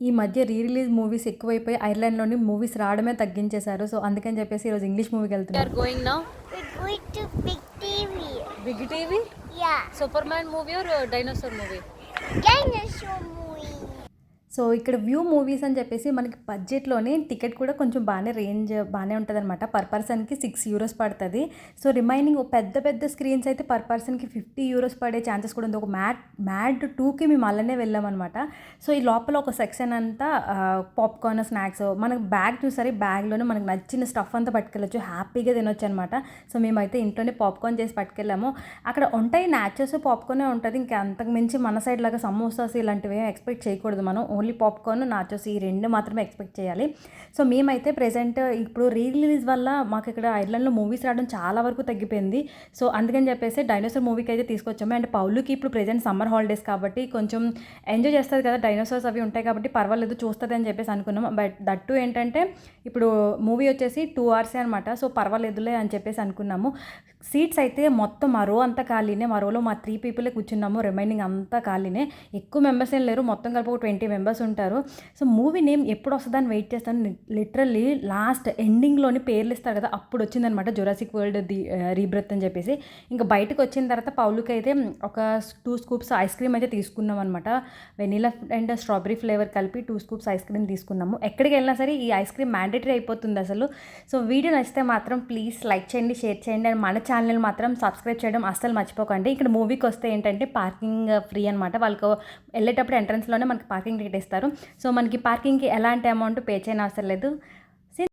ఈ మధ్య re release movies ఎక్కువైపోయి ఐర్లాండ్లోని మూవీస్ రావడమే తగ్గించేశారు. సో అందుకని చెప్పేసి ఈ రోజు ఇంగ్లీష్ మూవీకి వెళ్తున్నారు big TV Superman movie dinosaur movie so ఇక్కడ వ్యూ మూవీస్ అని చెప్పేసి మనకి బడ్జెట్లోనే టికెట్ కూడా కొంచెం బాగానే రేంజ్ బాగానే ఉంటుంది అనమాట పర్ పర్సన్కి సిక్స్ యూరోస్ పడుతుంది. సో రిమైనింగ్ పెద్ద పెద్ద స్క్రీన్స్ అయితే పర్ పర్సన్కి ఫిఫ్టీ యూరోస్ పడే ఛాన్సెస్ కూడా ఉంది. ఒక మ్యాట్ మ్యాడ్ టూకి మేము అలానే వెళ్ళామన్నమాట. సో ఈ లోపల ఒక సెక్షన్ అంతా పాప్కార్న్ స్నాక్స్ మనకు బ్యాగ్ చూసారు? బ్యాగ్లోనే మనకు నచ్చిన స్టఫ్ అంతా పట్టుకెళ్ళచ్చు. హ్యాపీగా తినొచ్చు అనమాట సో మేమైతే ఇంట్లోనే పాప్కార్న్ చేసి పట్టుకెళ్ళాము. అక్కడ ఉంటాయి నాచర్స్ పాప్కార్నే ఉంటుంది. ఇంకా అంతకు మించి మన సైడ్ లాగా సమోసాస్ ఇలాంటివి ఏం ఎక్స్పెక్ట్ చేయకూడదు మనం. ఓన్లీ పాప్కార్న్ నాచోస్ ఈ రెండు మాత్రమే ఎక్స్పెక్ట్ చేయాలి. సో మేమైతే ప్రెసెంట్ ఇప్పుడు రీ రిలీజ్ వల్ల మాకు ఇక్కడ ఐర్లాండ్లో మూవీస్ రావడం చాలా వరకు తగ్గిపోయింది. సో అందుకని చెప్పేసి డైనోసార్ మూవీకి అయితే తీసుకొచ్చాము. అండ్ పౌలుకి ఇప్పుడు ప్రెసెంట్ సమ్మర్ హాలిడేస్ కాబట్టి కొంచెం ఎంజాయ్ చేస్తుంది కదా డైనోసార్స్ అవి ఉంటాయి కాబట్టి పర్వాలేదు చూస్తుంది అని చెప్పేసి అనుకున్నాం బట్ దట్టు ఏంటంటే ఇప్పుడు మూవీ వచ్చేసి టూ అవర్సే అనమాట సో పర్వాలేదులే అని చెప్పేసి అనుకున్నాము. సీట్స్ అయితే మొత్తం మా రో అంతా ఖాళీనే మా రోలో మా త్రీ పీపులే కూర్చున్నాము రిమైనింగ్ అంతా ఖాళీనే. ఎక్కువ మెంబర్స్ ఏం లేరు మొత్తం కలిపి ఒక ట్వంటీ మెంబర్స్ ఉంటారు. సో మూవీ నేమ్ ఎప్పుడు వస్తుందని వెయిట్ చేస్తాను. లిటరల్లీ లాస్ట్ ఎండింగ్లోని పేర్లు ఇస్తారు కదా అప్పుడు వచ్చిందనమాట జొరాసిక్ వరల్డ్ ది రీబ్రత్ అని చెప్పేసి. ఇంకా బయటకు వచ్చిన తర్వాత పౌలుకి అయితే ఒక టూ స్కూప్స్ ఐస్ క్రీమ్ అయితే తీసుకున్నాం అనమాట వెనీలా అండ్ స్ట్రాబెరీ ఫ్లేవర్ కలిపి టూ స్కూప్స్ ఐస్ క్రీమ్ తీసుకున్నాము. ఎక్కడికి వెళ్ళినా సరే ఈ ఐస్ క్రీమ్ మ్యాండేటరీ అయిపోతుంది అసలు. సో వీడియో నచ్చితే మాత్రం ప్లీజ్ లైక్ చేయండి షేర్ చేయండి. అండ్ మన ఛానల్ మాత్రం సబ్స్క్రైబ్ చేయడం అస్సలు మర్చిపోకండి. ఇక్కడ మూవీకి వస్తే ఏంటంటే పార్కింగ్ uh, ఫ్రీ అనమాట వాళ్ళకు వెళ్ళేటప్పుడు ఎంట్రన్స్లోనే మనకి పార్కింగ్ టికెట్ ఇస్తారు. సో మనకి పార్కింగ్కి ఎలాంటి అమౌంట్ పే చేయని అవసరం లేదు.